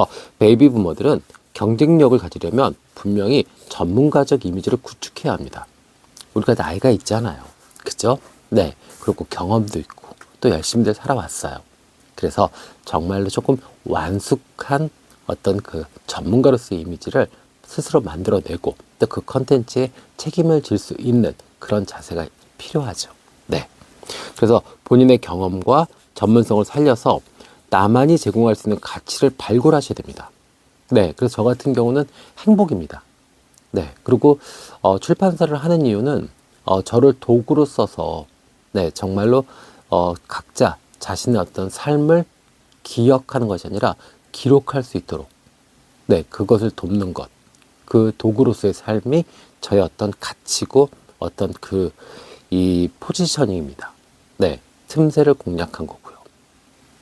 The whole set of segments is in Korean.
그래서 베이비 부모들은 경쟁력을 가지려면 분명히 전문가적 이미지를 구축해야 합니다. 우리가 나이가 있잖아요. 그죠? 네. 그리고 경험도 있고 또 열심히들 살아왔어요. 그래서 정말로 조금 완숙한 어떤 그 전문가로서의 이미지를 스스로 만들어내고 또 그 컨텐츠에 책임을 질 수 있는 그런 자세가 필요하죠. 네. 그래서 본인의 경험과 전문성을 살려서 나만이 제공할 수 있는 가치를 발굴하셔야 됩니다. 네. 그래서 저 같은 경우는 행복입니다. 네. 그리고 어, 출판사를 하는 이유는 어, 저를 도구로 써서 네 정말로 어, 각자 자신의 어떤 삶을 기억하는 것이 아니라 기록할 수 있도록 네 그것을 돕는 것 그 도구로서의 삶이 저의 어떤 가치고 어떤 그 이 포지셔닝입니다. 네 틈새를 공략한 거고요.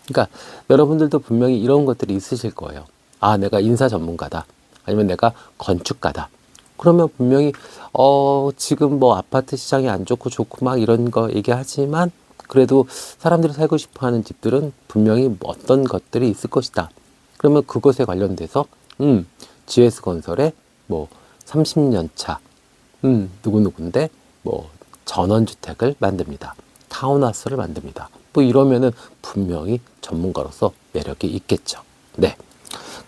그러니까 여러분들도 분명히 이런 것들이 있으실 거예요. 아, 내가 인사 전문가다. 아니면 내가 건축가다. 그러면 분명히 어, 지금 뭐 아파트 시장이 안 좋고 좋고 막 이런 거 얘기하지만 그래도 사람들이 살고 싶어 하는 집들은 분명히 어떤 것들이 있을 것이다. 그러면 그것에 관련돼서 음, GS 건설에 뭐 30년 차 음, 누구누구인데 뭐 전원주택을 만듭니다. 타운하우스를 만듭니다. 뭐 이러면은 분명히 전문가로서 매력이 있겠죠. 네.